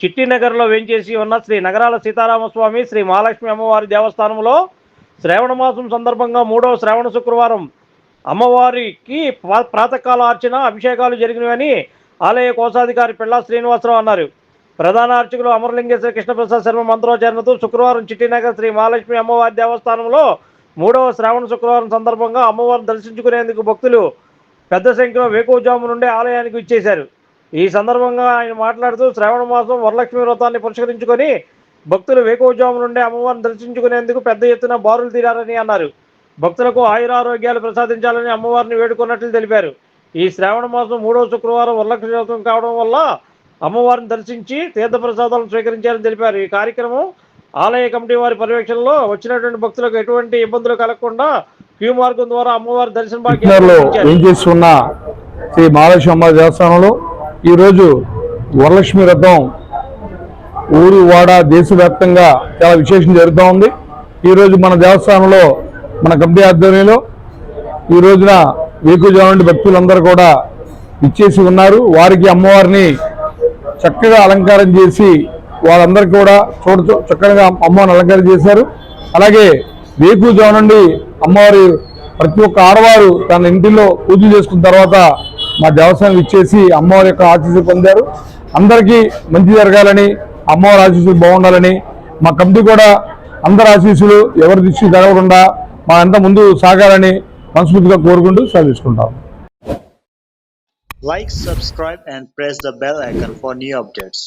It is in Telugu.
చిట్టినగర్లో వేంచేసి ఉన్న శ్రీ నగరాల సీతారామస్వామి శ్రీ మహాలక్ష్మి అమ్మవారి దేవస్థానంలో శ్రావణ మాసం సందర్భంగా మూడవ శ్రావణ శుక్రవారం అమ్మవారికి ప్రాతకాల అర్చన అభిషేకాలు జరిగినవని ఆలయ కోశాధికారి పిల్లా శ్రీనివాసరావు అన్నారు. ప్రధాన అర్చకులు అమరలింగేశ్వర కృష్ణప్రసాద్ శర్మ మంత్రోచ్చారణతో శుక్రవారం చిట్టినగర్ శ్రీ మహాలక్ష్మి అమ్మవారి దేవస్థానంలో మూడవ శ్రావణ శుక్రవారం సందర్భంగా అమ్మవారిని దర్శించుకునేందుకు భక్తులు పెద్ద సంఖ్యలో వేకువజాము నుండి ఆలయానికి ఇచ్చేశారు ఈ సందర్భంగా ఆయన మాట్లాడుతూ శ్రావణ మాసం వరలక్ష్మి వ్రతాన్ని పురస్కరించుకొని భక్తులు వేకువజాము నుండి అమ్మవారిని దర్శించుకునేందుకు పెద్ద ఎత్తున బారులు తీరారని అన్నారు. భక్తులకు ఆయురారోగ్యాలు ప్రసాదించాలని అమ్మవారిని వేడుకున్నట్లు తెలిపారు. ఈ శ్రావణ మాసం మూడవ శుక్రవారం వరలక్ష్మి వ్రతం కావడం వల్ల అమ్మవారిని దర్శించి తీర్థప్రసాదాలను స్వీకరించారని తెలిపారు. ఈ కార్యక్రమం ఆలయ కమిటీ వారి పర్యవేక్షణలో వచ్చినటువంటి భక్తులకు ఎటువంటి ఇబ్బందులు కలగకుండా క్యూ మార్గం ద్వారా అమ్మవారి దర్శన భాగ్యం లో కల్పించారు. ఏం చేసి ఉన్న శ్రీ మహాలక్ష్మి అమ్మ దేవస్థానంలో ఈరోజు వరలక్ష్మి రథం ఊరు వాడ దేశవ్యాప్తంగా చాలా విశేషం జరుగుతూ ఉంది. ఈరోజు మన దేవస్థానంలో మన కమిటీ ఆధ్వర్యంలో ఈ రోజున వేకుజాము నుండి భక్తులందరూ కూడా ఇచ్చేసి ఉన్నారు. వారికి అమ్మవారిని చక్కగా అలంకారం చేసి వాళ్ళందరికీ కూడా చూడ చక్కగా అమ్మవారిని అలంకారం చేశారు. అలాగే వేకుజాము నుండి అమ్మవారి ప్రతి ఒక్క ఆడవారు తన ఇంటిలో పూజలు చేసుకున్న తర్వాత మా దేవస్థానం ఇచ్చేసి అమ్మవారి యొక్క ఆశీస్సులు పొందారు. అందరికీ మంచి జరగాలని అమ్మవారి ఆశీస్సులు బాగుండాలని మా కమిటీ కూడా అందరి ఆశీస్సులు ఎవరి దృష్టి జరగకుండా మా అంతా ముందు సాగాలని మనస్ఫూర్తిగా కోరుకుంటూ సాధించుకుంటాం like subscribe and press the bell icon for new updates